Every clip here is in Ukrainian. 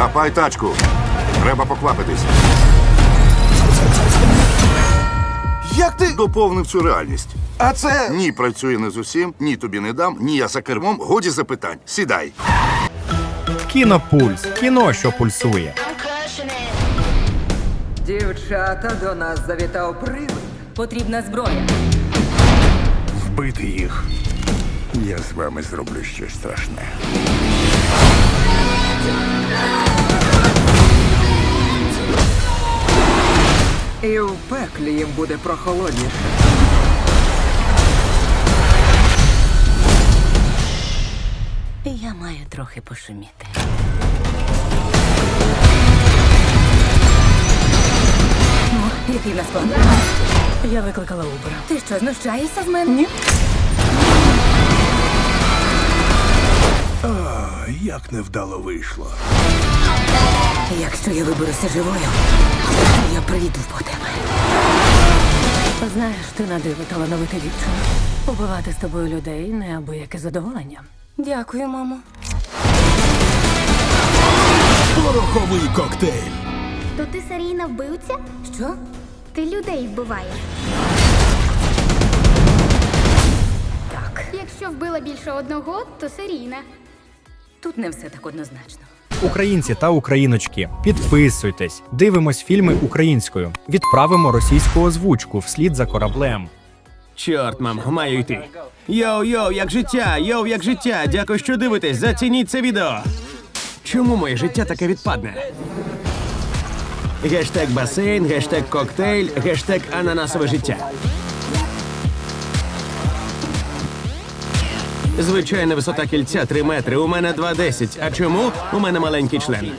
Хапай тачку. Треба поквапитись. Як ти. Доповнив цю реальність. А це. Ні, працює не з усім, ні тобі не дам, ні я за кермом. Годі запитань. Сідай. Кінопульс. Кіно, що пульсує. Дівчата, до нас завітав привид. Потрібна зброя. Вбити їх. Я з вами зроблю щось страшне. І в пеклі їм буде прохолодніше. Я маю трохи пошуміти. Ну, який в нас план? Я викликала Uber. Ти що, знущаєшся з мене? Ні. Як невдало вийшло. Якщо я виберуся живою, я приїду по тебе. Знаєш, ти на диво талановита дівчина. Убивати з тобою людей неабияке задоволення. Дякую, мамо. Пороховий коктейль. То ти серійна вбивця? Що? Ти людей вбиваєш. Так. Якщо вбила більше одного, то серійна. Тут не все так однозначно. Українці та україночки, підписуйтесь, дивимось фільми українською, відправимо російську озвучку вслід за кораблем. Чорт, мам, маю йти. Йоу, йоу, як життя, йоу, як життя. Дякую, що дивитесь. Зацініть це відео. Чому моє життя таке відпадне? Гештег басейн, гештег коктейль, гештег ананасове життя. Звичайна висота кільця 3 метри. У мене 2,10. А чому? У мене маленький член.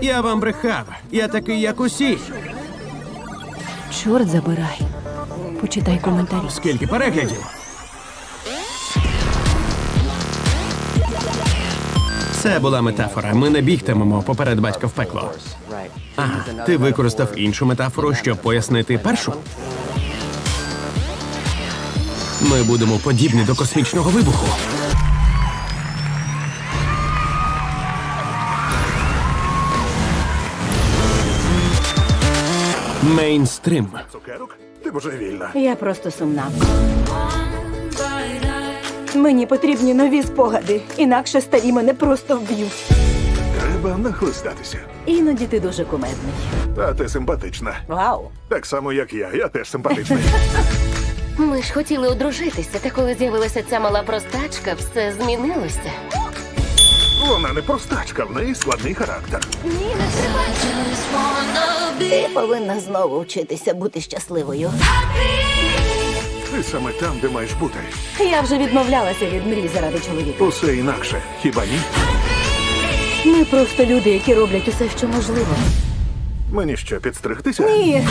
Я вам брехав. Я такий, як усі. Чорт забирай. Почитай коментарі. Скільки переглядів? Це була метафора. Ми не бігтимемо поперед батька в пекло. Ага, ти використав іншу метафору, щоб пояснити першу. Ми будемо подібні до космічного вибуху. Мейнстрим. Цукерок? Ти божевільна. Я просто сумна. Мені потрібні нові спогади, інакше старі мене просто вб'ють. Треба нахлистатися. Іноді ти дуже кумедний. Та ти симпатична. Вау! Так само, як я. Я теж симпатичний. Ми ж хотіли одружитися, та коли з'явилася ця мала простачка, все змінилося. Вона не простачка, в неї складний характер. Ти повинна знову вчитися бути щасливою. Ти саме там, де маєш бути. Я вже відмовлялася від мрій заради чоловіка. Усе інакше, хіба ні? Ми просто люди, які роблять усе, що можливо. Мені що, підстригтися? Ні.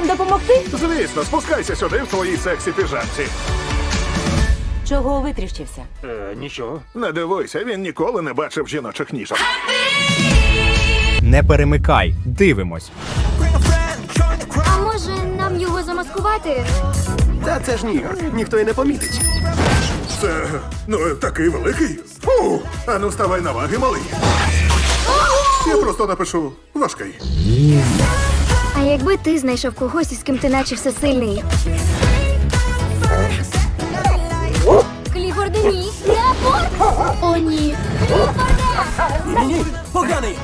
Вам допомогти? Звісно, спускайся сюди в твоїй сексі піжамці. Чого витріщився? Нічого. Не дивуйся, він ніколи не бачив жіночих ніжок. Не перемикай, дивимось. А може нам його замаскувати? Та це ж Нью-Йорк, ніхто й не помітить. Це ну такий великий. Фу! Ану, вставай на ваги, малий. Я просто напишу важкий. А якби ти знайшов когось, із ким ти наче всесильний? Кліфорде, ні! Кліфорд! О, ні! Поганий!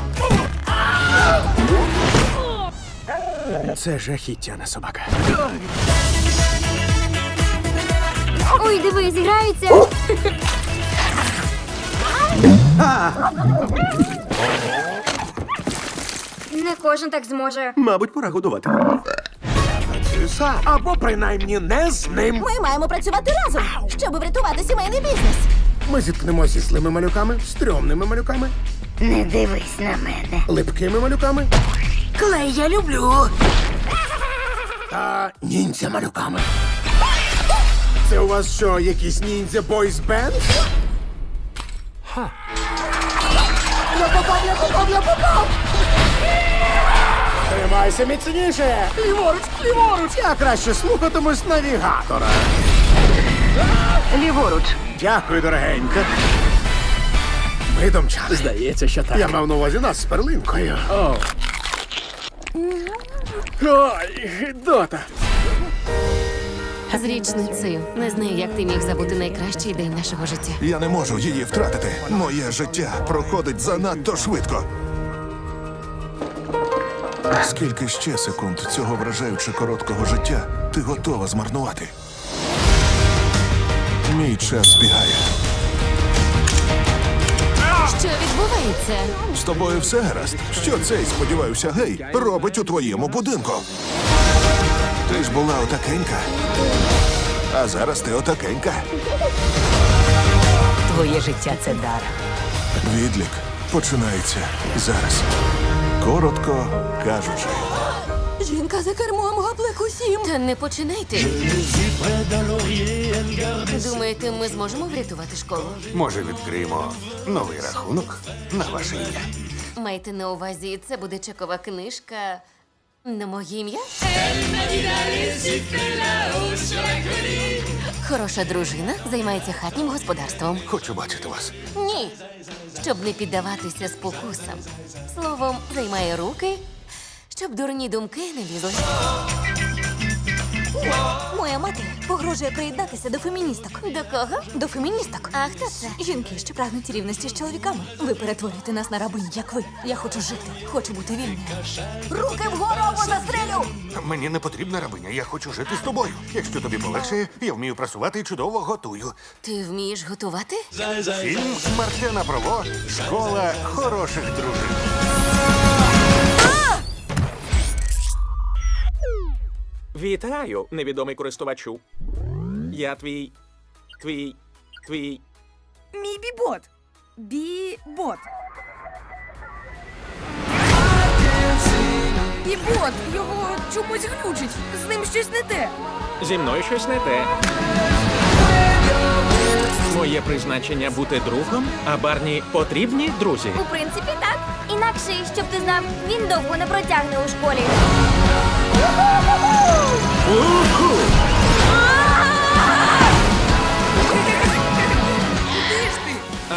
Це жахіття на собака. Ой, диви, зіграються! Не кожен так зможе. Мабуть, пора годувати. Або принаймні не з ним. Ми маємо працювати разом, щоб врятувати сімейний бізнес. Ми зіткнемося зі злими малюками, стрьомними малюками, Не дивись на мене. липкими малюками Клей я люблю. та ніндзя малюками. Це у вас що, якийсь ніндзя бойс бенд? Я попав, я попав, я попав! Тримайся міцніше! Ліворуч, ліворуч! Я краще слухатимусь навігатора. Ліворуч. Дякую, дорогенька. Ми домчали. Здається, що так. Я мав на увазі нас з перлинкою. О. Ой, гидота. З річницею. Не знаю, як ти міг забути найкращий день нашого життя. Я не можу її втратити. Моє життя проходить занадто швидко. Скільки ще секунд цього вражаючи короткого життя ти готова змарнувати? Мій час збігає. Що відбувається? З тобою все гаразд. Що цей, сподіваюся, гей робить у твоєму будинку? Ти ж була отакенька. А зараз ти отакенька. Твоє життя це дар. Відлік починається зараз. Коротко кажучи. Жінка за кермом гаплик усім. Та не починайте. Думаєте, ми зможемо врятувати школу? Може, відкриємо новий рахунок на ваше ім'я. Майте на увазі, це буде чекова книжка на моє ім'я? Хороша дружина займається хатнім господарством. Хочу бачити вас. Ні, щоб не піддаватися спокусам. Словом, займає руки, щоб дурні думки не лізли. Моя мати погрожує приєднатися до феміністок. До кого? До феміністок. А хто це? Жінки, що прагнуть рівності з чоловіками. Ви перетворюєте нас на рабинь, як ви. Я хочу жити, хочу бути вільною. Руки вгору або застрелю! Мені не потрібна рабиня, я хочу жити з тобою. Якщо тобі полегшає, я вмію прасувати і чудово готую. Ти вмієш готувати? Фільм Мартена Прово Школа хороших дружин. Вітаю, невідомий користувачу. Я твій. твій. твій. Мій бібот. Бібот. Бібот, його чомусь глючить. З ним щось не те. Зі мною щось не те. Моє призначення бути другом, а Барні потрібні друзі. У принципі, так. Інакше, щоб ти знав, він довго не протягне у школі.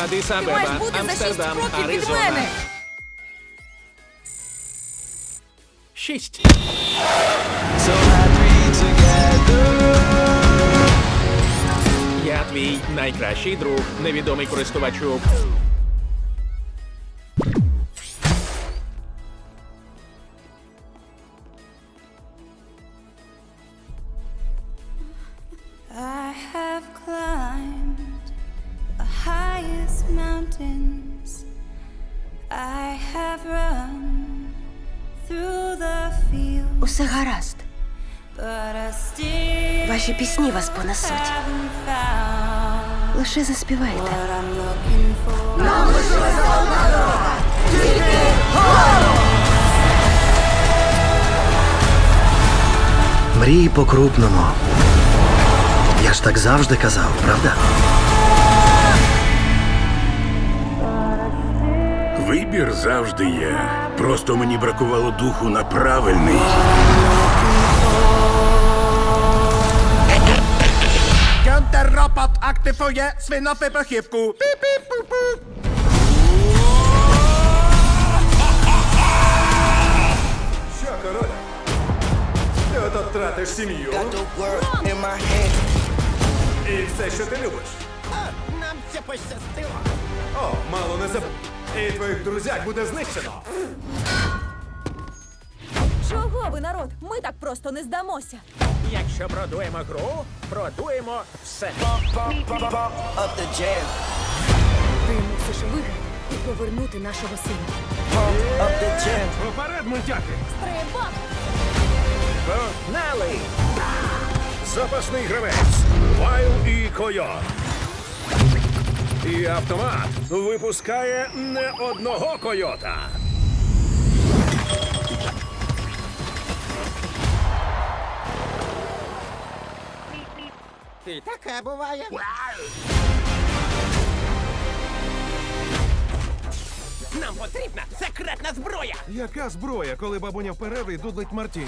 Адис Ти маєш Абеба, бути за шість Амстердам, кроків від Аризона. мене. Шість. Я твій найкращий друг, невідомий користувачу. Mountains. I have run through the fields. Усе гаразд. But I still Ваші пісні вас понесуть. haven't found Лише заспівайте. what I'm looking for. Мрій по-крупному. Я ж так завжди казав, правда? Вибір завжди є. Просто мені бракувало духу на правильний. Контрропот активує свинофиброхівку. Піп-піп-пу-пу. Що, король? Ти ото тратиш сім'ю. І все, що ти любиш. Нам це пощастило. О, мало не забув. І твоїх друзяк буде знищено. Чого ви, народ? Ми так просто не здамося. Якщо продуємо гру, продуємо все. Ти мусиш виграти і повернути нашого сина. Поперед, мультяки! Стрибок! Погнали! Запасний гравець. Вайл і Койот. І автомат випускає не одного койота. І таке буває. Нам потрібна секретна зброя! Яка зброя, коли бабуня в перерві дудлить Мартіні?